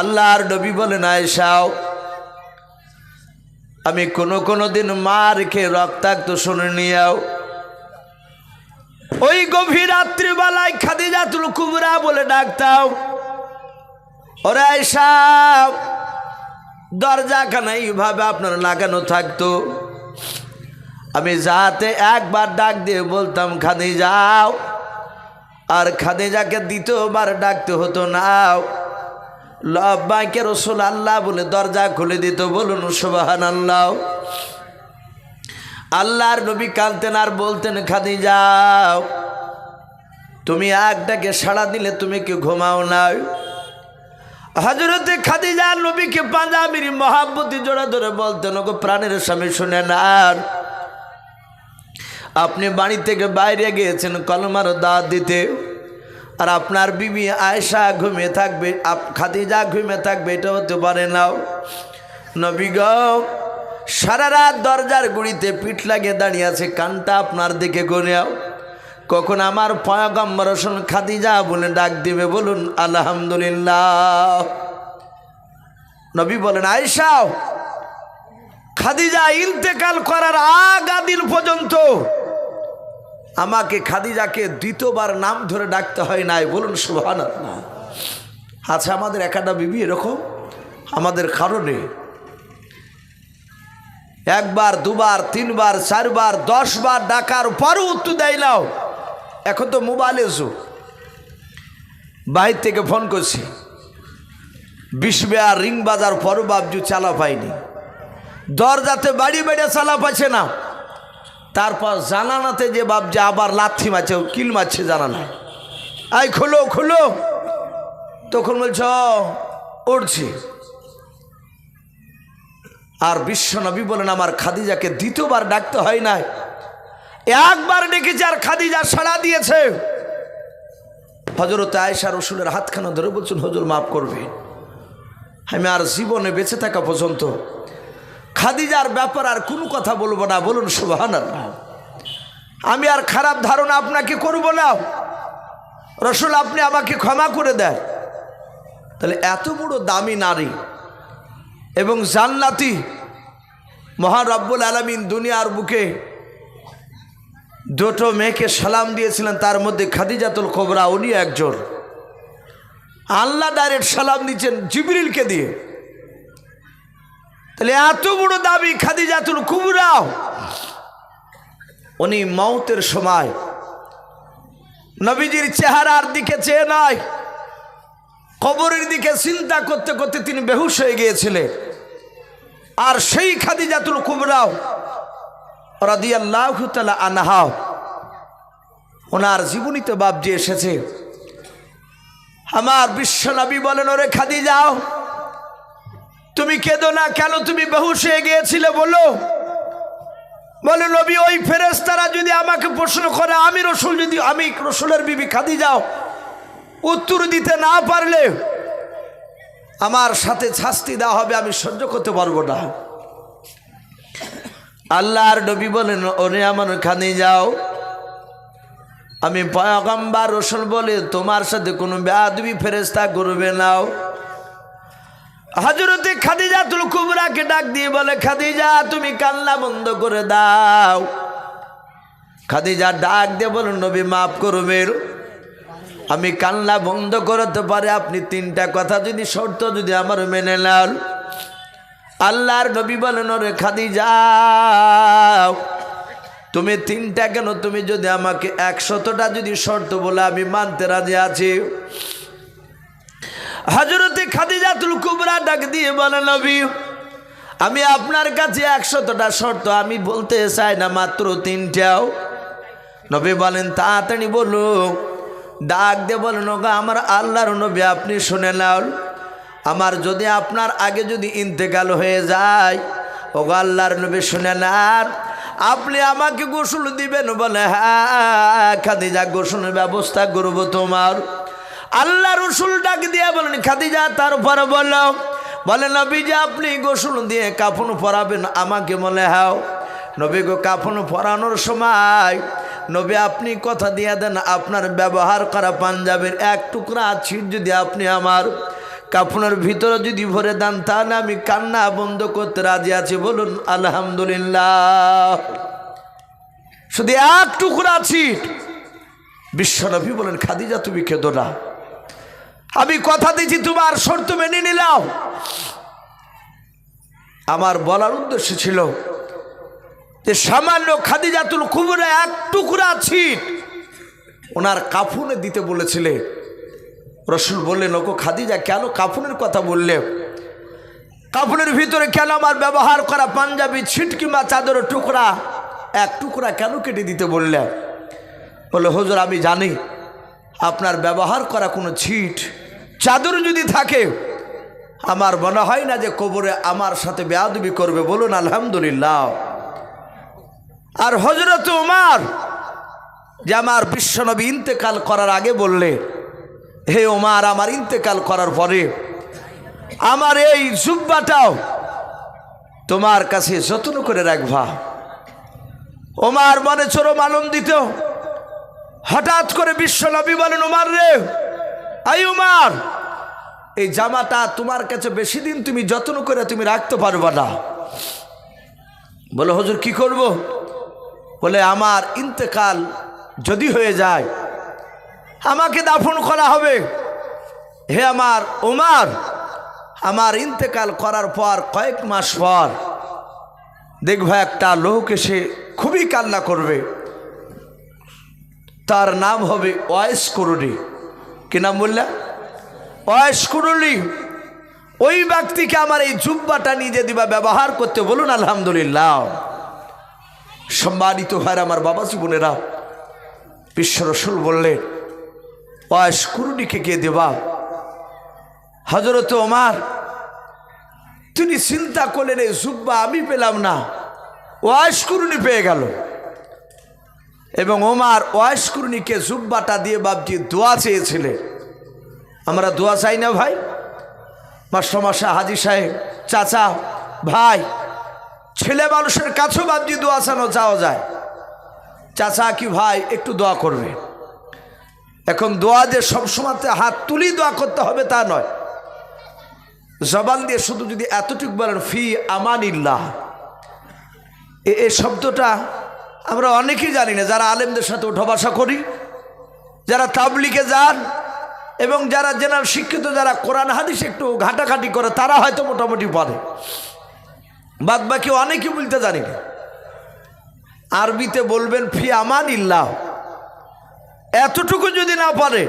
আল্লাহর নবী বলেন আয়সাও আমি কোনো কোনো দিন মার রেখে রক্তাক্ত শুনে নিয়েও ওই গভীর রাত্রিবেলায় খাদিজাতুল কুবরা বলে ডাকতাম, ওরে আয়সা দরজাখানা এইভাবে আপনার লাগানো থাকতো। আমি যাতে একবার ডাক দিয়ে বলতাম খাদি যাও আর খাদিজাকে দ্বিতীয়বার ডাকতে হতো নাও লব্বাইকে রসুল আল্লাহ বলে দরজা খুলে দিত, বলুন সুবাহান আল্লাহ আল্লাহর নবী কানতেন আর বলতেন খাদি যাও তুমি একটাকে সাড়া দিলে তুমি কি ঘুমাও না হজরতে খাদিজা নবীকে পাঞ্জাবির মহাব্বতী জোড়া ধরে বলতেন ওকে প্রাণের স্বামী শুনেন আর আপনি বাড়ি থেকে বাইরে গিয়েছেন, কলমার দাঁত দিতে। আর আপনার বিবি আয়সা ঘুমিয়ে থাকবে, আপ খাদিজা ঘুমিয়ে থাকবে, এটা হতে পারে নাও। নবী গ, সারা রাত দরজার গুড়িতে পিঠ লাগিয়ে দাঁড়িয়ে আছে, কানটা আপনার দিকে গনেও কখন আমার পয়গম্বর রসুন খাদিজা বলে ডাক দিবে, বলুন, আলহামদুলিল্লাহ। নবী বলেন আয়সাও খাদিজা ইন্তেকাল করার আগা দিন পর্যন্ত আমাকে খাদিজাকে দ্বিতীয়বার নাম ধরে ডাকতে হয় নাই, বলুন সুহান আচ্ছা আমাদের একাটা বিবি এরকম? আমাদের কারণে একবার, দুবার, তিনবার, চারবার, দশবার ডাকার পরও উত্তর দেয় নাও। এখন তো মোবাইলে যুগ। বাহির থেকে ফোন করছি। বিশবে আর রিং বাজার পরও বাবজু চালা পাইনি দরজাতে বাড়ি বেড়ে চালা পাচ্ছে না। তারপর জানানাতে যে বাবজে আবার লাথি মারছে, কিল মারছে জানা নাই আই খুলো খুলো। তখন বলছ উঠছি আর বিশ্বনবী বলেন, আমার খাদিজাকে দ্বিতীয়বার ডাকতে হয় নাই। একবার ডেকেছে আর খাদিজা সাড়া দিয়েছে। হজরত আয়সা রসুলের হাতখানা ধরে বলছেন, হজর, মাফ করবে আমি আর জীবনে বেঁচে থাকা পর্যন্ত খাদিজার ব্যাপার আর কোনো কথা বলব না, বলুন সুবাহান আমি আর খারাপ ধারণা আপনাকে করব না। রসুল, আপনি আমাকে ক্ষমা করে দেন। তাহলে এত বড় দামি নারী এবং জান্নাতি মহারব্বুল আলমিন দুনিয়ার বুকে দুটো মেয়েকে সালাম দিয়েছিলেন, তার মধ্যে খাদিজাতুল কোবরা উনি একজন। আল্লাহ ডাইরেক্ট সালাম দিচ্ছেন জিবরিলকে দিয়ে। তাহলে এত বড় দাবি খাদিজাতুল কুবরা। উনি মৌতের সময় নবীজির চেহারার দিকে চেয়ে নয় কবরের দিকে চিন্তা করতে করতে তিনি বেহুশ হয়ে গিয়েছিলেন। আর সেই খাদিজাতুল কুবরাও রাদিয়াল্লাহ তালা আনাহাও ওনার জীবনীতে বাবজি এসেছে। আমার বিশ্বনবী বলেন, ওরে খাদি যাও তুমি কেঁদো না, কেন তুমি বেহুশ হয়ে গিয়েছিলে বলো? বলে, নবী, ওই ফেরেস্তারা যদি আমাকে প্রশ্ন করে, আমি রসুল যদি, আমি রসুলের বিবি খাদি যাও উত্তর দিতে না পারলে আমার সাথে শাস্তি দেওয়া হবে, আমি সহ্য করতে পারব না। আল্লাহর নবী বলেন ওরে আমার খানি যাও আমি পয়গম্বার রসুল বলে তোমার সাথে কোনো বেয়াদবি ফেরেস্তা করবে নাও হজরতে খাদিজা তুল কুবরাকে ডাক দিয়ে বলে, খাদিজা, তুমি কান্না বন্ধ করে দাও। খাদিজা ডাক দিয়ে বলো, নবী, মাফ করবেন আমি কান্না বন্ধ করতে পারে। আপনি তিনটা কথা যদি শর্ত যদি আমার মেনে নেন। আল্লাহর নবী বলেন, ওরে খাদি যাও তুমি তিনটা কেন? তুমি যদি আমাকে একশতটা যদি শর্ত বলে আমি মানতে রাজি আছি। হাজরতে খাদিজাতুল কুবরা ডাক দিয়ে বলে, নবী, আমি আপনার কাছে একশতটা শর্ত, আমি বলতে চাই না মাত্র তিনটাও। নবী বলেন, তাড়াতাড়ি বলো। ডাক দিয়ে বলেন ওগা আমার আল্লাহর নবী, আপনি শুনে নাও। আমার যদি আপনার আগে যদি ইন্তেকাল হয়ে যায়, ওগা আল্লাহর নবী শুনে নেন আপনি আমাকে গোসল দিবেন বলে হ্যাঁ খাদিজা, গোসলের ব্যবস্থা করব তোমার। আল্লাহ রসুল ডাক দিয়ে বলেন, খাদিজা তারপর বলল বলে। নবী যে আপনি গোসল দিয়ে কাফন পরাবেন আমাকে বলে, হাও। নবী গো, কাফন পরানোর সময় নবী আপনি কথা দিয়ে দেন, আপনার ব্যবহার করা পাঞ্জাবের এক টুকরা ছিট যদি আপনি আমার কাপড়ের ভিতরে যদি ভরে দেন, তাহলে আমি কান্না বন্ধ করতে রাজি আছি। বলুন, আলহামদুলিল্লাহ। শুধু এক টুকরা ছিট বিশ্বনবী বলেন, খাদিজা, তুমি কেঁদো না। আমি কথা দিচ্ছি তোমার শর্ত মেনে নিলাম। আমার বলার উদ্দেশ্য ছিল যে সামান্য খাদিজাতুল কুবরে এক টুকরা ছিট ওনার কাফুনে দিতে বলেছিলে। রসুল বললেন ওকে খাদিজা, কেন কাফুনের কথা বললে? কাফুনের ভিতরে কেন আমার ব্যবহার করা পাঞ্জাবি ছিট কিংবা চাদরের টুকরা? এক টুকরা কেন কেটে দিতে বললে? বলে, হুজুর, আমি জানি আপনার ব্যবহার করা কোনো ছিট চাদর যদি থাকে, আমার মনে হয় না যে কবরে আমার সাথে বেয়াদবি করবে, বলুন আলহামদুলিল্লাহ। আর হজরত উমার, যে আমার বিশ্বনবী ইন্তেকাল করার আগে বললে, হে ওমার আমার ইন্তেকাল করার পরে আমার এই জুব্বাটাও তোমার কাছে যত্ন করে রাখবা। ওমার মনে চরম আনন্দিত, হঠাৎ করে বিশ্বনবী বলেন ওমার রে আই উমার, এই জামাটা তোমার কাছে বেশি দিন তুমি যত্ন করে তুমি রাখতে পারবে না। বলে, হজুর, কি করব? বলে, আমার ইন্তেকাল যদি হয়ে যায়, আমাকে দাফন করা হবে। হে আমার ওমার আমার ইন্তেকাল করার পর কয়েক মাস পর দেখব একটা লোক এসে খুবই কান্না করবে। তার নাম হবে ওয়েস করুনি। কি নাম বললা? ওয়েস ওই ব্যক্তিকে আমার এই জুব্বাটা নিজে দিবা ব্যবহার করতে বলুন, আলহামদুলিল্লাহ। সম্মানিত হয় আমার বাবা জীবনেরা বিশ্ব রসুল বললেন ওয়াস কুরুনিকে গিয়ে দেবা। হজরত ওমার, তিনি চিন্তা করলেন, এই জুব্বা আমি পেলাম না। ওয়াস কুরুনি পেয়ে গেল। এবং ওমার ওয়াস কুরুনিকে জুব্বাটা দিয়ে বাবজি দোয়া চেয়েছিলেন আমরা দোয়া চাই না ভাই। মাস্টারমশা হাজি সাহেব, চাচা, ভাই, ছেলে মানুষের কাছেও বাবজি দোয়া চানো চাওয়া যায়। চাচা কি ভাই, একটু দোয়া করবে। এখন দোয়া যে সবসময় হাত তুলি দোয়া করতে হবে তা নয়। জবান দিয়ে শুধু যদি এতটুকু বলেন, ফি আমানিল্লাহ। এ- শব্দটা আমরা অনেকেই জানি না, যারা আলেমদের সাথে উঠা বসা করি, যারা তাবলিকে যান, এবং যারা জেনার শিক্ষিত, যারা কোরআন, হাদিস একটু ঘাটাঘাটি করে, তারা হয়তো মোটামুটি পারে। বাদ বাকি অনেকেই বলতে জানি না। আরবিতে বলবেন, ফি আমান ইল্লাহ এতটুকু যদি না পারে,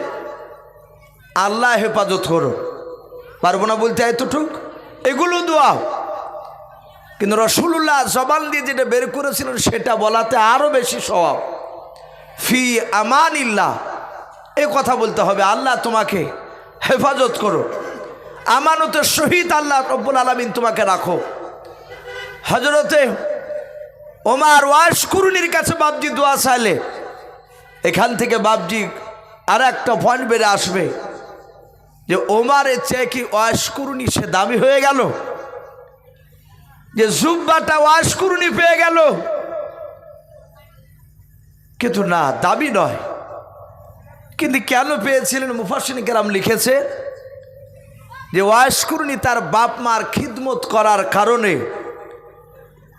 আল্লাহ হেফাজত করো পারব না বলতে এতটুক? এগুলো দোয়া। কিন্তু রসুল্লাহ জবান দিয়ে যেটা বের করেছিলেন, সেটা বলাতে আরও বেশি স্বভাব। ফি আমান ইল্লাহ এ কথা বলতে হবে, আল্লাহ তোমাকে হেফাজত করো। আমানতের সহিত আল্লাহ রব্বুল আলমিন তোমাকে রাখো। হজরতে ওমার ওয়াশ কুরুনির কাছে বাবজি দোয়া চাইলে, এখান থেকে বাবজি আর একটা পয়েন্ট বেড়ে আসবে যে, ওমারের চেয়ে কি ওয়াশ কুরুনি সে দামি হয়ে গেল? যে জুব্বাটা ওয়াশ কুরুনি পেয়ে গেল। কিন্তু না, দাবি নয়। কিন্তু কেন পেয়েছিলেন মুফাসিন কেরাম লিখেছে যে ওয়াশ কুরুনি তার বাপ মার খিদমত করার কারণে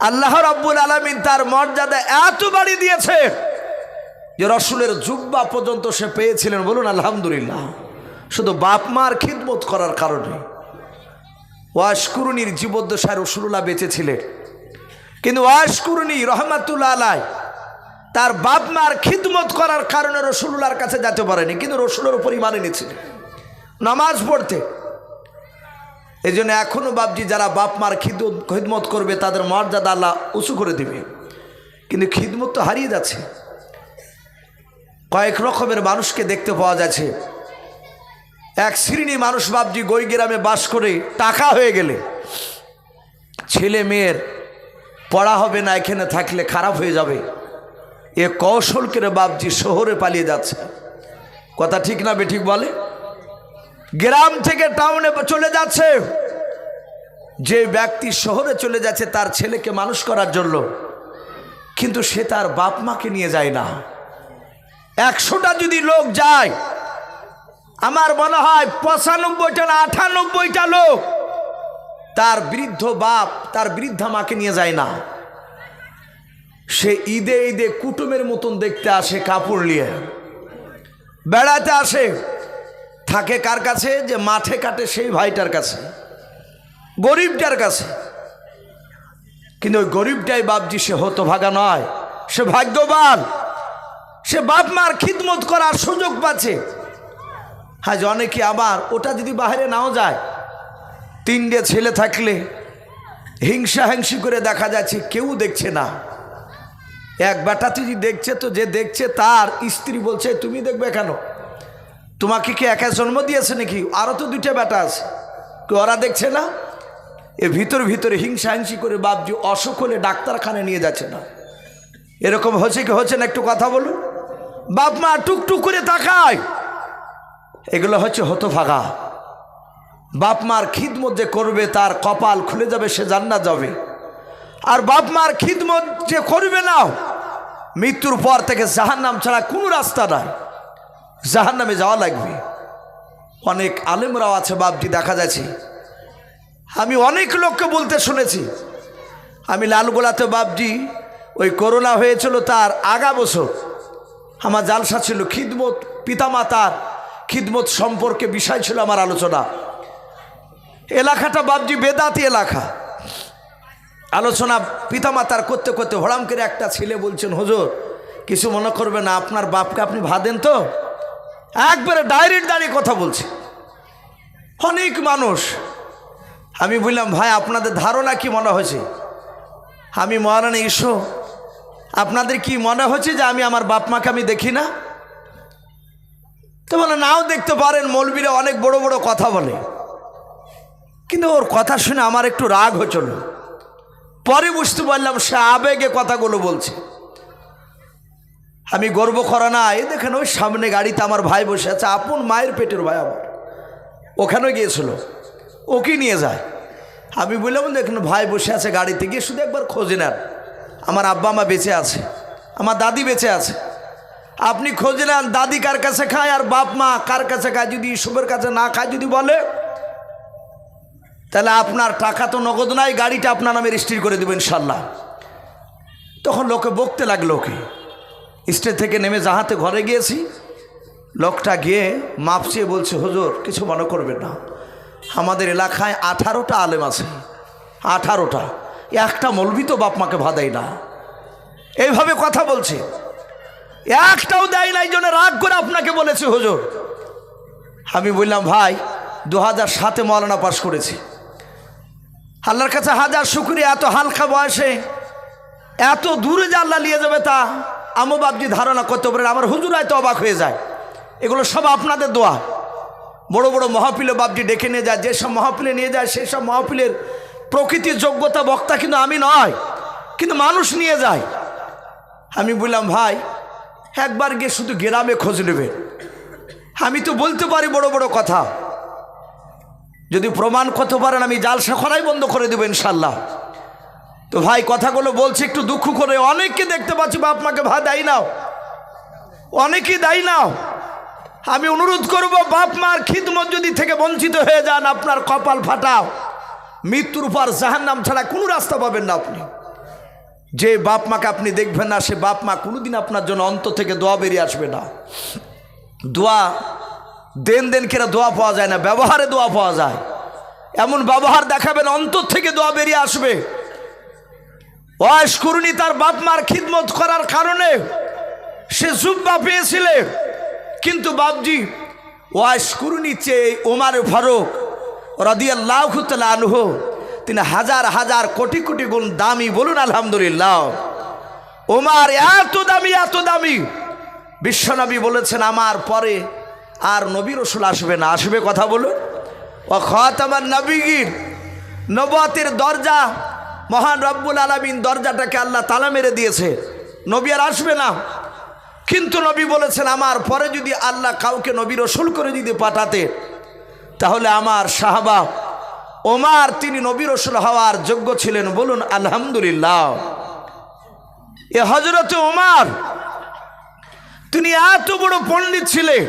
আল্লাহ রাব্বুল আলমিন তার মর্যাদা এত বাড়ি দিয়েছে যে রসুলের জুব্বা পর্যন্ত সে পেয়েছিলেন। বলুন, আলহামদুলিল্লাহ। শুধু বাপ মার খিদমত করার কারণে। ওয়াশকুরুনির জীবদ্দশায় রসুল্লাহ বেঁচেছিলেন। কিন্তু ওয়াশকুরুনি রহমাতুল্লাহ আলাই তার বাপ মার খিদমত করার কারণে রসুল্লাহর কাছে যেতে পারেনি, কিন্তু রসুলের উপরই মানে নিয়েছিলেন নামাজ পড়তে। এই জন্য এখনও বাপজি যারা বাপ মার খিদ খিদমত করবে, তাদের মর্যাদা আল্লাহ উঁচু করে দেবে। কিন্তু খিদমত তো হারিয়ে যাচ্ছে। কয়েক রকমের মানুষকে দেখতে পাওয়া যাচ্ছে। এক শ্রেণি মানুষ বাপজি গই গ্রামে বাস করে টাকা হয়ে গেলে। ছেলে মেয়ের পড়া হবে না, এখানে থাকলে খারাপ হয়ে যাবে। এ কৌশল করে বাপজি শহরে পালিয়ে যাচ্ছে। কথা ঠিক না বেঠিক বলে? গ্রাম থেকে টাউনে চলে যাচ্ছে। যে ব্যক্তি শহরে চলে যাচ্ছে, তার ছেলেকে মানুষ করার জন্য। কিন্তু সে তার বাপ মাকে নিয়ে যায় না। একশোটা যদি লোক যায় আমার মনে হয় পঁচানব্বইটা না আটানব্বইটা লোক তার বৃদ্ধ বাপ, তার বৃদ্ধা মাকে নিয়ে যায় না। সে ঈদে ঈদে কুটুমের মতন দেখতে আসে, কাপড় নিয়ে। বেড়াতে আসে। থাকে কার কাছে? যে মাঠে কাটে সেই ভাইটার কাছে। গরিবটার কাছে। কিন্তু ওই গরিবটাই বাপজি, সে হতো ভাগা নয়। সে ভাগ্যবান। সে বাপ মার খিদমত করার সুযোগ পাচ্ছে। আজ অনেকে আবার, ওটা যদি বাইরে নাও যায়, তিনটে ছেলে থাকলে হিংসা হিংসি করে দেখা যাচ্ছে কেউ দেখছে না। এক বেটা যদি দেখছে, তো যে দেখছে তার স্ত্রী বলছে, তুমি দেখবে কেন? তোমাকে কি একা জন্ম দিয়েছে নাকি? আরও তো দুইটা বেটা আছে। ওরা দেখছে না? এ ভিতর ভিতরে হিংসা হিংসি করে বাপজি অসুখ হলে ডাক্তারখানে নিয়ে যাচ্ছে না। এরকম হচ্ছে কি হচ্ছে না একটু কথা বলুন? বাপ মা টুকটুক করে তাকায়। এগুলো হচ্ছে হতভাগা। বাপ মার খিদমত যে করবে, তার কপাল খুলে যাবে, সে জান্নাত যাবে। আর বাপ মার খিদমত যে করবে না, মৃত্যুর পর থেকে জাহান্নাম ছাড়া কোনো রাস্তা নাই। জাহান্নামে যাওয়া লাগবে। অনেক আলেমরাও আছে বাপটি দেখা যাচ্ছে। আমি অনেক লোককে বলতে শুনেছি। আমি লালগোলাতে বাপজি, ওই করোনা হয়েছিল তার আগা বছর। আমার জালসা ছিল, খিদমত পিতামাতার খিদমত সম্পর্কে বিষয় ছিল আমার আলোচনা। এলাকাটা বাপজি বেদাতি এলাকা। আলোচনা পিতামাতার করতে করতে হড়াম করে একটা ছেলে বলছেন, হুজুর, কিছু মনে করবে না, আপনার বাপকে আপনি ভাদেন তো? একবারে ডাইরেক্ট দাঁড়িয়ে কথা বলছে। অনেক মানুষ। আমি বললাম, ভাই, আপনাদের ধারণা কি মনে হয়েছে? আমি, মহারানী ইসো আপনাদের কি মনে হচ্ছে যে আমি আমার বাপ মাকে আমি দেখি না? তো বলে, নাও দেখতে পারেন, মৌলবীরা অনেক বড় বড় কথা বলে। কিন্তু ওর কথা শুনে আমার একটু রাগ হচ্ছিল। পরে বুঝতে পারলাম সে আবেগে কথাগুলো বলছে। আমি গর্ব করা না এই দেখেন ওই সামনে গাড়িতে আমার ভাই বসে আছে, আপন মায়ের পেটের ভাই আমার। ওখানেও গিয়েছিল, ওকে নিয়ে যায়। আমি বললাম, দেখুন, ভাই বসে আছে গাড়িতে, গিয়ে শুধু একবার খোঁজে নেন। আমার আব্বা মা বেঁচে আছে, আমার দাদি বেঁচে আছে। আপনি খোঁজে নেন, দাদি কার কাছে খায় আর বাপ মা কার কাছে খায়। যদি ইসবের কাছে না খায়, যদি বলে, তাহলে আপনার টাকা তো নগদ নাই, গাড়িটা আপনার নামে রেজিস্ট্রি করে দেবেন ইনশাল্লাহ তখন লোকে বকতে লাগল ওকে। স্টেজ থেকে নেমে যাহাতে ঘরে গিয়েছি। লোকটা গিয়ে মাপ চেয়ে বলছে, হুজুর, কিছু মনে করবেন না। আমাদের এলাকায় আঠারোটা আলেম আছে। আঠারোটা। একটা মলবি তো বাপ মাকে ভাদাই না। এইভাবে কথা বলছে। একটাও দেয় না এই জন্য রাগ করে আপনাকে বলেছে, হুজুর। আমি বললাম, ভাই দু হাজার সাতে মৌলানা পাশ করেছি। আল্লাহর কাছে হাজার শুক্রিয়া, এত হালকা বয়সে, এত দূরে যে আল্লাহ নিয়ে যাবে তা, আমো বাবজি ধারণা করতে পারেন, আমার হুজুরায় তো অবাক হয়ে যায়। এগুলো সব আপনাদের দোয়া। বড় বড় মহাপিলে বাবজি ডেকে নিয়ে যায়, যেসব মহাপিলে নিয়ে যায় সেই সব মহাপিলের প্রকৃতির যোগ্যতা বক্তা কিন্তু আমি নয়, কিন্তু মানুষ নিয়ে যায়। আমি বললাম, ভাই একবার গিয়ে শুধু গ্রামে খোঁজ নেবে। আমি তো বলতে পারি বড় বড় কথা। যদি প্রমাণ করতে পারেন, আমি জালসা করাই বন্ধ করে দেবো ইনশাল্লাহ। তো ভাই, কথাগুলো বলছে, একটু দুঃখ করে অনেককে দেখতে পাচ্ছি, বাপ মাকে ভা দেয় নাও। অনেকেই দেয় নাও। আমি অনুরোধ করব, বাপ মার খিদমত যদি থেকে বঞ্চিত হয়ে যান, আপনার কপাল ফাটাও। মৃত্যুর পর জাহান্নাম ছাড়া কোনো রাস্তা পাবেন না আপনি। যে বাপ মাকে আপনি দেখবেন না, সে বাপ মা কোনোদিন আপনার জন্য অন্ত থেকে দোয়া বেরিয়ে আসবে না। দোয়া, দেন দেন কেরা দোয়া পাওয়া যায় না, ব্যবহারে দোয়া পাওয়া যায়। এমন ব্যবহার দেখাবেন অন্তর থেকে দোয়া বেরিয়ে আসবে। করুনি তার বাপ মার খিদমত করার কারণে সে জুব্বা পেয়েছিলে। কিন্তু বাপজি ওয়াশ করুনি চেয়ে ওমার ফারুক রদিয়াল্লাহ আনহ তিনি হাজার হাজার কোটি কোটি গুণ দামি বলুন আলহামদুলিল্লাহ। ওমার এত দামি এত দামি। বিশ্বনবী বলেছেন, আমার পরে আর নবী রসুল আসবে না। আসবে কথা বলুন। ও খত আমার নবীগির নবতের দরজা, মহান রব্বুল আলমিন দরজাটাকে আল্লাহ তালা মেরে দিয়েছে। নবী আর আসবে না। কিন্তু নবী বলেছেন, আমার পরে যদি আল্লাহ কাউকে নবী রসুল করে যদি পাঠাতে, তাহলে আমার সাহাবা ওমার, তিনি নবী রসুল হওয়ার যোগ্য ছিলেন। বলুন, আলহামদুলিল্লাহ। এ হজরত ওমার, তিনি এত বড় পণ্ডিত ছিলেন।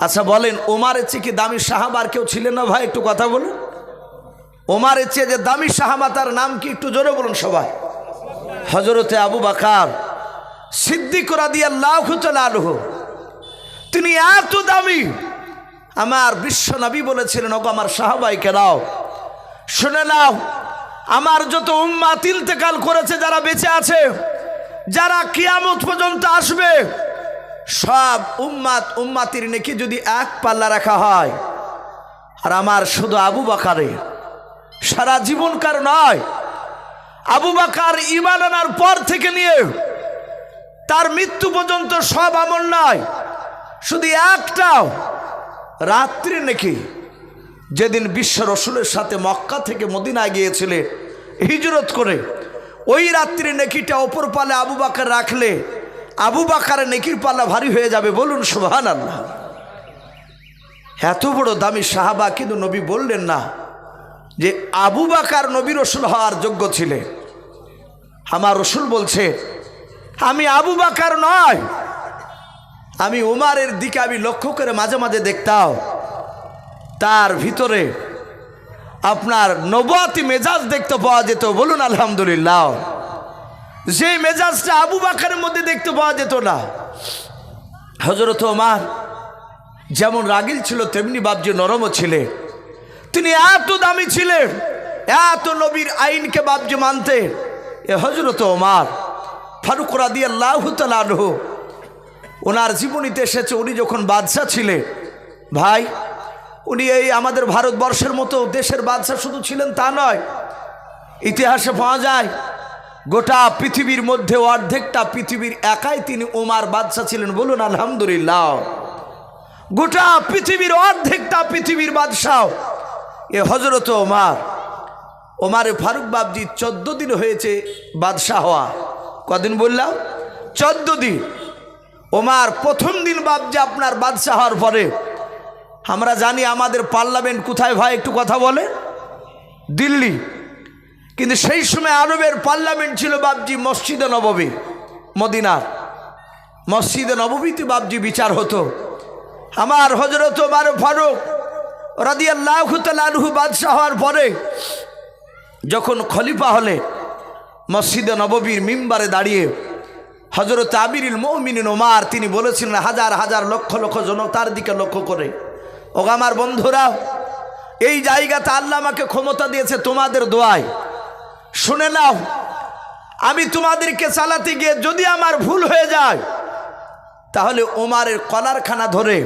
আচ্ছা বলেন, ওমারের চেয়ে কি দামি সাহাবার কেউ ছিলেন না ভাই? একটু কথা বলুন। ওমারের চেয়ে যে দামি সাহাবা, তার নাম কি একটু জোরে বলুন সবাই। হজরতে আবু বাকার সিদ্দিক দিয়ে আল্লাহ তিনি এত দামি আমার বিশ্ব নবী বলেছিলেন, ওগো আমার সাহাবাইকে দাও। শুনে নাও, আমার যত উম্মা তিলতেকাল করেছে, যারা বেঁচে আছে, যারা কিয়ামত পর্যন্ত আসবে, সব উম্মাত উম্মাতির নাকি যদি এক পাল্লা রাখা হয়, আর আমার শুধু আবু বাকারে সারা জীবনকার নয়, আবু বাকার ইমান আনার পর থেকে নিয়ে, তার মৃত্যু পর্যন্ত সব আমল নয় শুধু একটাও রাত্রি নাকি? যেদিন বিশ্ব রসুলের সাথে মক্কা থেকে মদিনায় গিয়েছিলে, হিজরত করে, ওই রাত্রি নেকিটা অপর পালে আবু বাকার রাখলে, আবু বাকারের নেকির পাল্লা ভারী হয়ে যাবে বলুন সুহান আল্লাহ এত বড় দামি সাহাবা কিন্তু নবী বললেন না যে আবু বাকার নবী রসুল হওয়ার যোগ্য ছিলেন। আমার রসুল বলছে, আমি আবু বাকার নয় আমি উমারের দিকে আমি লক্ষ্য করে মাঝে মাঝে দেখতাম, তার ভিতরে আপনার নবাতি মেজাজ দেখতে পাওয়া যেত, বলুন আলহামদুলিল্লাহ। যে মেজাজটা আবু বাকারের মধ্যে দেখতে পাওয়া যেত না। হজরত ওমার যেমন রাগিল ছিল, তেমনি বাবজি নরমও ছিলেন। তিনি এত দামি ছিলেন, এত নবীর আইনকে বাবজি মানতে এ হজরত ওমার ফারুক রাদি আল্লাহ তালহ ওনার জীবনীতে এসেছে, উনি যখন বাদশাহ ছিলেন, ভাই, উনি এই আমাদের ভারতবর্ষের মতো দেশের বাদশাহ শুধু ছিলেন তা নয়, ইতিহাসে পাওয়া যায়, গোটা পৃথিবীর মধ্যে অর্ধেকটা পৃথিবীর একাই তিনি ওমার বাদশাহ ছিলেন, বলুন আলহামদুলিল্লাহ। গোটা পৃথিবীর অর্ধেকটা পৃথিবীর বাদশাহ, এ হজরত ওমার, ওমারে ফারুক বাবজি চোদ্দ দিন হয়েছে বাদশাহ হওয়া। কদিন বললাম? চোদ্দ দিন। ওমার প্রথম দিন বাবজি আপনার বাদশাহ হওয়ার পরে, আমরা জানি আমাদের পার্লামেন্ট কোথায়, ভাই একটু কথা বলে। দিল্লি। কিন্তু সেই সময় আরবের পার্লামেন্ট ছিল বাবজি মসজিদে নববী মদিনার। মসজিদে নববীতে বাবজি বিচার হতো। আমার হজরত ওমার ফারুক রাদিয়াল্লাহু তাআলাহু বাদশাহ হওয়ার পরে, যখন খলিফা হলে মসজিদে নববীর মিম্বারে দাঁড়িয়ে হজরত আবিরুল মৌমিন ওমার, তিনি বলেছিলেন, হাজার হাজার লক্ষ লক্ষ জনতার দিকে লক্ষ্য করে। ও আমার বন্ধুরা, এই জায়গাতে আল্লাহ আমাকে ক্ষমতা দিয়েছে তোমাদের দোয়ায়। শুনে নাও, আমি তোমাদেরকে চালাতে গিয়ে যদি আমার ভুল হয়ে যায়, তাহলে ওমারের কলারখানা ধরে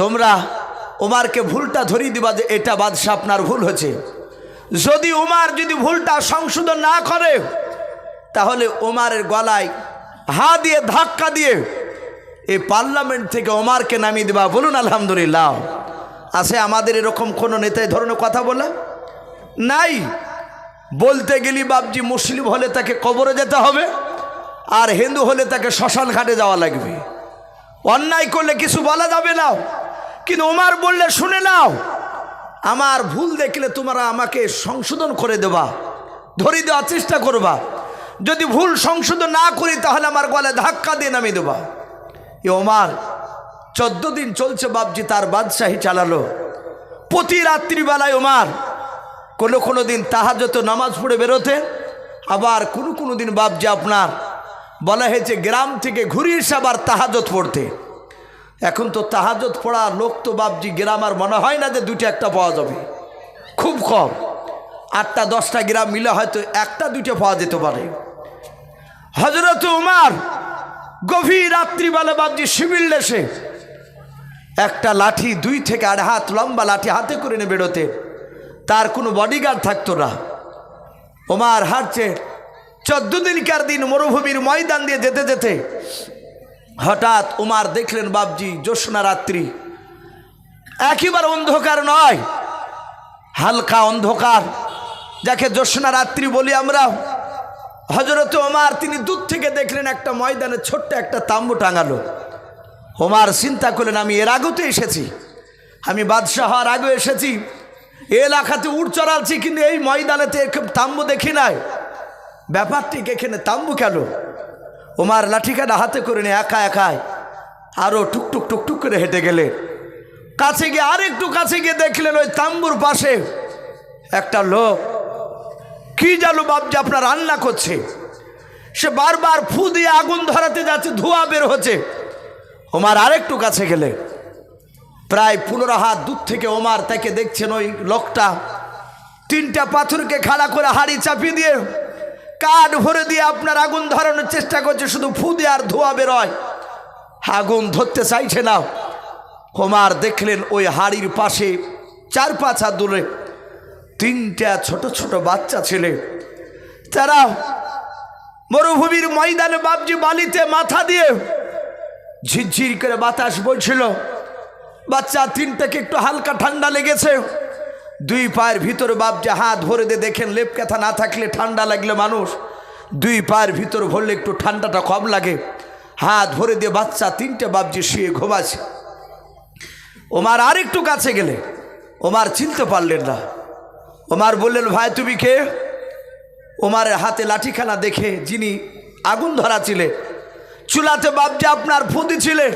তোমরা ওমারকে ভুলটা ধরিয়ে দিবা যে এটা বাদশাহ আপনার ভুল হয়েছে। যদি ওমার যদি ভুলটা সংশোধন না করে, তাহলে ওমারের গলায় হা দিয়ে, ধাক্কা দিয়ে এই পার্লামেন্ট থেকে ওমারকে নামিয়ে দেবা। বলুন, আলহামদুলিল্লাহ। আছে আমাদের এরকম কোনো নেতা ধরনের কথা বলে? নাই। বলতে গেলি বাবজি মুসলিম হলে তাকে কবরে যেতে হবে, আর হিন্দু হলে তাকে শ্মশান ঘাটে যাওয়া লাগবে। অন্যায় করলে কিছু বলা যাবে না। কিন্তু ওমার বললে, শুনে নাও, আমার ভুল দেখলে তোমরা আমাকে সংশোধন করে দেবা, ধরিয়ে দেওয়ার চেষ্টা করবা। যদি ভুল সংশোধন না করি, তাহলে আমার গলায় ধাক্কা দিয়ে নামিয়ে দেবা। এ ওমার, চোদ্দ দিন চলছে বাবজি তার বাদশাহী চালালো। প্রতি রাত্রিবেলায় ওমার, কোনো কোনো দিন তাহাজত নামাজ পড়ে বেরোতে, আবার কোনো কোনো দিন বাবজি আপনার বলা হয়েছে গ্রাম থেকে ঘুরিয়ে এসে আবার তাহাজত পড়তে। এখন তো তাহাজত পড়া লোক তো বাবজি গ্রাম আর মনে হয় না যে দুটো একটা পাওয়া যাবে। খুব কম। আটটা, দশটা গ্রাম মিলে হয়তো একটা দুইটা পাওয়া যেতে পারে। হজরত উমার গভীর রাত্রিবেলা বাবজি শিবির লেসে একটা লাঠি দুই থেকে আড়াই হাত লম্বা লাঠি হাতে করে নিয়ে বেরোতে। তার কোনো বডিগার্ড থাকতো না। ওমার হাঁটছে। চোদ্দ দিনকার দিন মরুভূমির ময়দান দিয়ে যেতে যেতে হঠাৎ উমার দেখলেন বাবজি জ্যোৎস্না রাত্রি। একেবারে অন্ধকার নয়, হালকা অন্ধকার, যাকে জ্যোৎস্না রাত্রি বলি আমরা। হজরত ওমার, তিনি দূর থেকে দেখলেন একটা ময়দানে ছোট্ট একটা তাম্বু টাঙালো। ওমার চিন্তা করলেন, আমি এর আগেতে এসেছি। আমি বাদশাহ হওয়ার আগে এসেছি। এলাকাতে উঠ চড়াচ্ছি, কিন্তু এই ময়দানেতে তাম্বু দেখি নাই। ব্যাপারটি এখানে তাম্বু কেন? ওমার লাঠিকাটা হাতে করে নিয়ে একা একায় আরও টুকটুক টুকটুক করে হেঁটে গেলে কাছে গিয়ে আরেকটু কাছে গিয়ে দেখলেন ওই তাম্বুর পাশে একটা লোক কি জানো বাপজি, আপনার রান্না করছে? সে বারবার ফু দিয়ে আগুন ধরাতে যাচ্ছে, ধোঁয়া বের হচ্ছে। ওমার আরেকটু কাছে গেলে। প্রায় পনেরো হাত দূর থেকে ওমার তাকে দেখছেন ওই লোকটা। তিনটা পাথরকে খাড়া করে হাড়ি চাপিয়ে দিয়ে কাঠ ভরে দিয়ে আপনার আগুন ধরানোর চেষ্টা করছে, শুধু ফু দিয়ে আর ধোঁয়া বেরোয় আগুন ধরতে চাইছে না। হোমার দেখলেন ওই হাড়ির পাশে চার পাঁচ হাত দূরে তিনটা ছোট ছোট বাচ্চা ছেলে। তারা মরুভূমির ময়দানে বাবজি বালিতে মাথা দিয়ে ঝিরঝির করে বাতাস বইছিল বাচ্চা, তিনটাকে একটু হালকা ঠান্ডা লেগেছে। দুই পায়ের ভিতরে বাপজা হাত ভরে দিয়ে দেখেন লেপ কাথা না থাকলে ঠান্ডা লাগলে মানুষ। দুই পায়ের ভিতর ভরলে একটু ঠান্ডাটা কম লাগে। হাত ভরে দিয়ে বাচ্চা, তিনটে বাপজি শুয়ে ঘুমাছে ওমার আরেকটু কাছে গেলে, ওমার চিনতে পারলেন না। ওমার বললেন, ভাই, তুমি কে? ওমারের হাতে লাঠিখানা দেখে যিনি আগুন ধরা ছিলে চুলাতে বাপজা আপনার ফুঁদি ছিলেন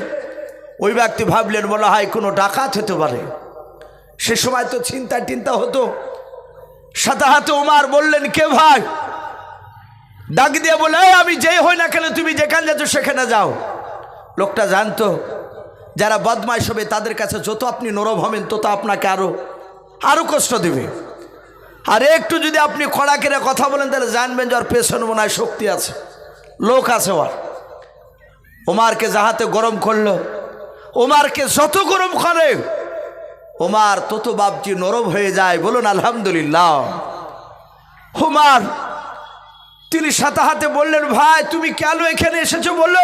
ওই ব্যক্তি ভাবলেন, মনে হয় কোনো ডাকাত হতে পারে। সে সময় তো চিন্তা টিন্তা হতো। সাথে হাতে ওমার বললেন, কে ভাই? ডাক দিয়ে বলে আমি যেই হই না কেন, তুমি যেখানে যাচ্ছ সেখানে যাও। লোকটা জানতো, যারা বদমাইশ হবে, তাদের কাছে যত আপনি নরম হবেন, তত আপনাকে আরও আরও কষ্ট দেবে। আর একটু যদি আপনি খড়া কেড়ে কথা বলেন, তাহলে জানবেন যে ওর পেছনে মনে শক্তি আছে। লোক আছে ওর। ওমারকে যাহাতে গরম করল, ওমারকে যত গরম করে, ওমার তত বাপজি নরম হয়ে যায়। বলুন, আলহামদুলিল্লাহ। ওমার, তিনি সাথে হাতে বললেন, ভাই, তুমি কেন এখানে এসেছ বলল?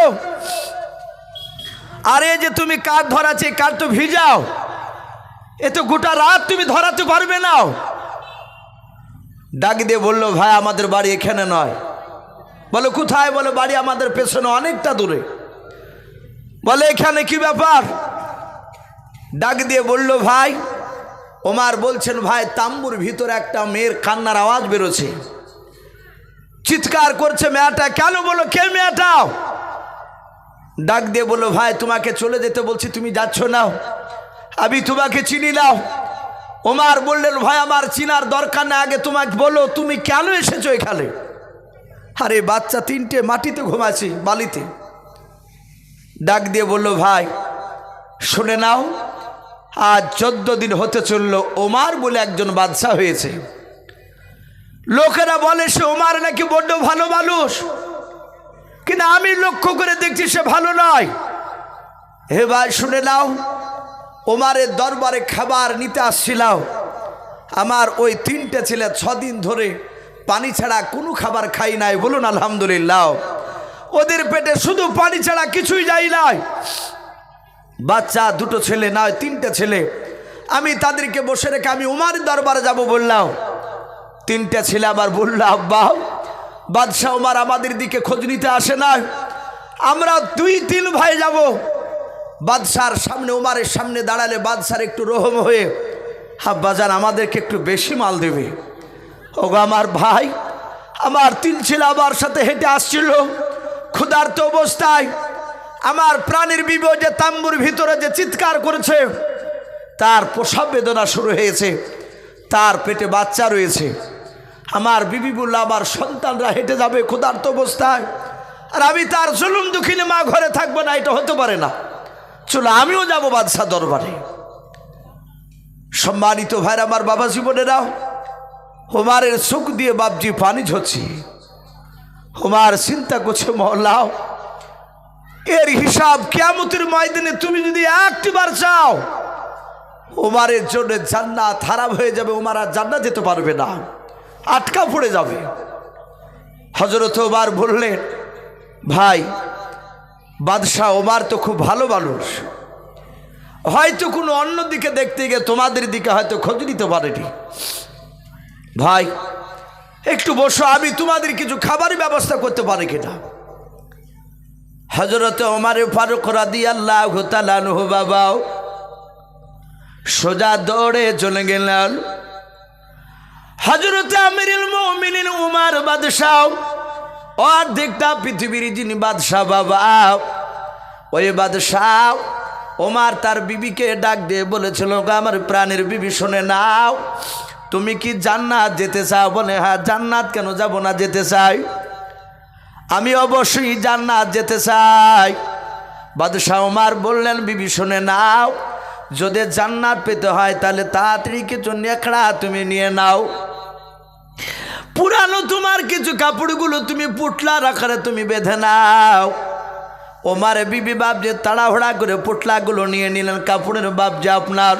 আরে যে তুমি কাঠ ধরাচ্ছে কাঠ তো ভিজাও। এ তো গোটা রাত তুমি ধরাতে পারবে না। ডাক দিয়ে বলল, ভাই, আমাদের বাড়ি এখানে নয়। বলে, কোথায়? বলে, বাড়ি আমাদের পেছনে অনেকটা দূরে। বলে, এখানে কি ব্যাপার? ডাক দিয়ে বলল, ভাই, ওমার বলছেন, ভাই, তাম্বুর ভিতরে একটা মেয়ের কান্নার আওয়াজ বেরোছে চিৎকার করছে মেয়েটা কেন? বলো, কে মেয়েটাও ডাক দিয়ে বলল, ভাই, তোমাকে চলে যেতে বলছি, তুমি যাচ্ছ না। আমি তোমাকে চিনি নাও ওমার বললেন, ভাই, আমার চিনার দরকার না। আগে তোমাকে বলো, তুমি কেন এসেছ এখানে? আরে, বাচ্চা তিনটে মাটিতে ঘুমাছি বালিতে। ডাক দিয়ে বলল, ভাই, শুনে নাও, আজ চোদ্দ দিন হতে চলল, ওমার বলে একজন বাদশাহ হয়েছে। লোকেরা বলে, সে ওমার নাকি বড্ড ভালো মানুষ। কিন্তু আমি লক্ষ্য করে দেখছি, সে ভালো নয়। হে ভাই, শুনে নাও ওমারের দরবারে খাবার নিতে আসছিলাম। আমার ওই তিনটে ছেলে ছদিন ধরে পানি ছাড়া কোনো খাবার খাই নাই। বলুন, আলহামদুলিল্লাহ। ওদের পেটে শুধু পানি ছাড়া কিছুই যাই নাই। বাচ্চা, দুটো ছেলে নয়, তিনটে ছেলে। আমি তাদেরকে বসে রেখে আমি উমার দরবারে যাব বললাম। তিনটে ছেলে আবার বলল, আব্বা, বাদশাহ উমার আমাদের দিকে খোঁজ নিতে আসে না আমরা দুই তিন ভাই যাব। বাদশার সামনে, উমারের সামনে দাঁড়ালে বাদশার একটু রহম হয়ে আব্বাজান আমাদেরকে একটু বেশি মাল দেবে। ওগো আমার ভাই, আমার তিন ছেলে আমার সাথে হেঁটে আসছিল। ক্ষুধার্ত অবস্থায় আমার প্রাণীর বিব যে তাম্বুর ভিতরে যে চিৎকার করেছে, তার প্রসব বেদনা শুরু হয়েছে, তার পেটে বাচ্চা রয়েছে। আমার বিবি বলল, আমার সন্তানরা হেঁটে যাবে ক্ষুধার্ত অবস্থায়, আর আমি তার জুলুম দুঃখিনী মা ঘরে থাকব না, এটা হতে পারে না। চলো, আমিও যাব বাদশাহ দরবারে। সম্মানিত ভাইর, আমার বাবা জীবনেরাও হোমারের সুখ দিয়ে বাপজি পানি ঝরছি। হোমার চিন্তা করছে, মহল্লাও, এর হিসাব কেমতের ময়দানে তুমি যদি একটিবার চাও ওমারের জন্য জান্নাত খারাপ হয়ে যাবে ওমার আর জান্নাত যেতে পারবে না, আটকা পড়ে যাবে। হজরত ওবার বললেন, ভাই বাদশাহ ওমার তো খুব ভালো মানুষ। হয়তো কোনো অন্য দিকে দেখতে গিয়ে তোমাদের দিকে হয়তো খোঁজ নিতে পারেনি। ভাই, একটু বসো, আমি তোমাদের কিছু খাবারের ব্যবস্থা করতে পারি কিনা? হজরত ওমারে ফারুক রাদি আল্লাহ তালানহু বাবাও সোজা দৌড়ে চলে গেলেন। হজরত মুমিনিন উমার বাদশাহ অর্ধেকটা পৃথিবীর যিনি বাদশাহ বাবা ওই বাদশাহ ওমার তার বিবিকে ডাক দিয়ে বলেছিল "গো, আমার প্রাণের বিবি শুনে নাও তুমি কি জান্নাত যেতে চাও? বলে হ্যাঁ জান্নাত কেন যাব না যেতে চাই? আমি অবশ্যই জান্নাত যেতে চাই। বাদশাহ ওমার বললেন বিবি শুনে নাও যদি জান্নাত পেতে হয় তাহলে তাড়াতাড়ি কিছু নেকড়া তুমি নিয়ে নাও। পুরানো তোমার কিছু কাপড়গুলো তুমি পুটলা রাখারে তুমি বেঁধে নাও। ওমার বিবি বাপ যে তাড়াহুড়া করে পুটলাগুলো নিয়ে নিলেন, কাপড়ের বাপ যে আপনার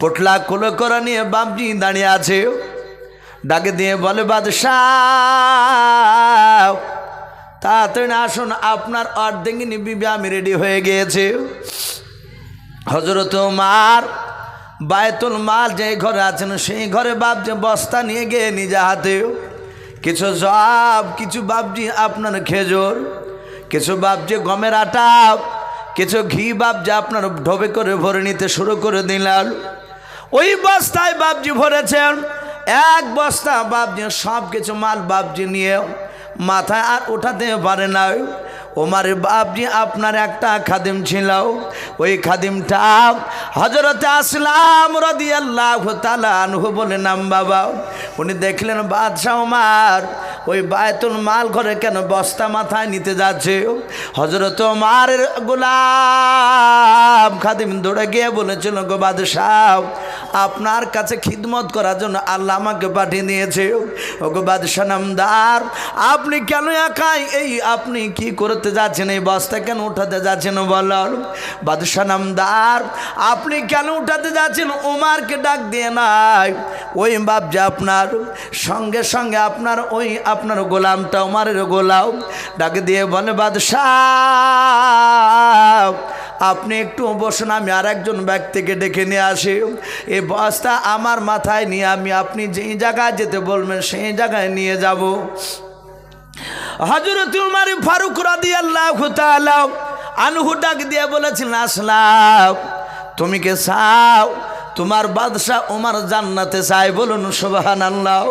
পুটলা কুলো করে নিয়ে বাপজি দাঁড়িয়ে আছে। ডাকে দিয়ে বলে, বাদশাহ, তাড়াতাড়ি আসুন, আপনার অর্ধেঙ্গিনী বিবি আমি রেডি হয়ে গিয়েছে। হজরত মার বায়তুল মাল যে ঘরে আছেন, সেই ঘরে বাপ যে বস্তা নিয়ে গিয়ে নিজে হাতে। কিছু জব কিছু বাপজি আপনার খেজুর, কিছু বাপজি গমের আটা, কিছু ঘি বাপ যে আপনার ঢোবে করে ভরে নিতে শুরু করে দিলাম ওই বস্তায় বাপজি ভরেছেন, এক বস্তা বাপজি সব কিছু মাল বাপজি নিয়ে মাথায় আর উঠাতে পারে না। ওমার বাপজি আপনার একটা খাদিম ছিল, ওই খাদিমটা হজরতে আসলাম রদি আল্লাহ আনহু বলে, নাম বাবা। উনি দেখলেন, বাদশাহ ওমার ওই বায়তুল মাল ঘরে কেন বস্তা মাথায় নিতে যাচ্ছে? হজরত ওমারের গোলাম খাদিম দৌড়ে গিয়ে বলেছিল, গো বাদশাহ, আপনার কাছে খিদমত করার জন্য আল্লাহ আমাকে পাঠিয়ে দিয়েছে। ও গো বাদশাহ নামদার, আপনি কেন একাই এই আপনি কি করতে যাচ্ছেন? এই বস্তা কেন উঠাতে যাচ্ছেন বলার বাদশাহ নামদার, আপনি কেন উঠাতে যাচ্ছেন? ওমারকে ডাক দিয়ে নাই। ওই বাপ যে আপনার, সঙ্গে সঙ্গে আপনার ওই আপনার গোলামটা ওমারের গোলাম। ডাক দিয়ে বলে, বাদশাহ, আপনি একটু বসুন, আমি আর একজন ব্যক্তিকে ডেকে নিয়ে আসি। এই বস্তা আমার মাথায় নিয়ে আমি, আপনি যেই জায়গায় যেতে বলবেন, সেই জায়গায় নিয়ে যাব। হজরত উমার ফারুক রাদি আল্লাহ আনহু ডাক দিয়ে বলেছিলেন, আসলাম। তুমি কে চাও? তোমার বাদশাহ উমার জান্নাতে চাই বলুন সুবাহান আল্লাহ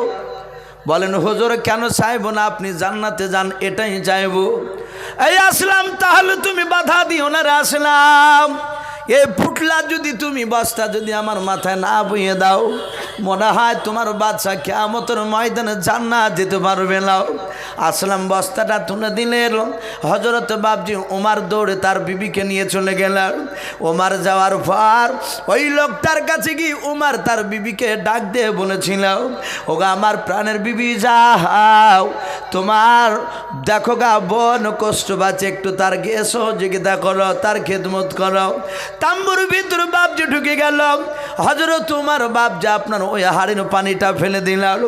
বলেন, হুজুর, কেন চাইব না আপনি? জান্নাতে যান, এটাই চাইব। এই আসলাম, তাহলে তুমি বাধা দিও না রে, আসলাম। এই ফুটলা যদি তুমি বস্তা যদি আমার মাথায় না বইয়ে দাও, মনে হয় তোমার বাচ্চা কেমতর ময়দানে জান্নাত যেতে পারবে না। আসলাম, বস্তাটা তুলে দিলে এলো। হজরত বাবজি ওমার দৌড়ে তার বিবিকে নিয়ে চলে গেলেন। ওমার যাওয়ার পর ওই লোকটার কাছে গিয়ে উমার তার বিবিকে ডাক দিয়ে বলেছিল, ওগা, আমার প্রাণের বিবি, যাও। তোমার দেখো গা, বোন কষ্ট বাঁচে, একটু তার গিয়ে সহযোগিতা করো তার খেদমত করো। তাম্বুর ভিতর বাপজি ঢুকে গেল। হজরত তোমার বাপ যা আপনার ওই হাড়ির পানিটা ফেলে দিলাম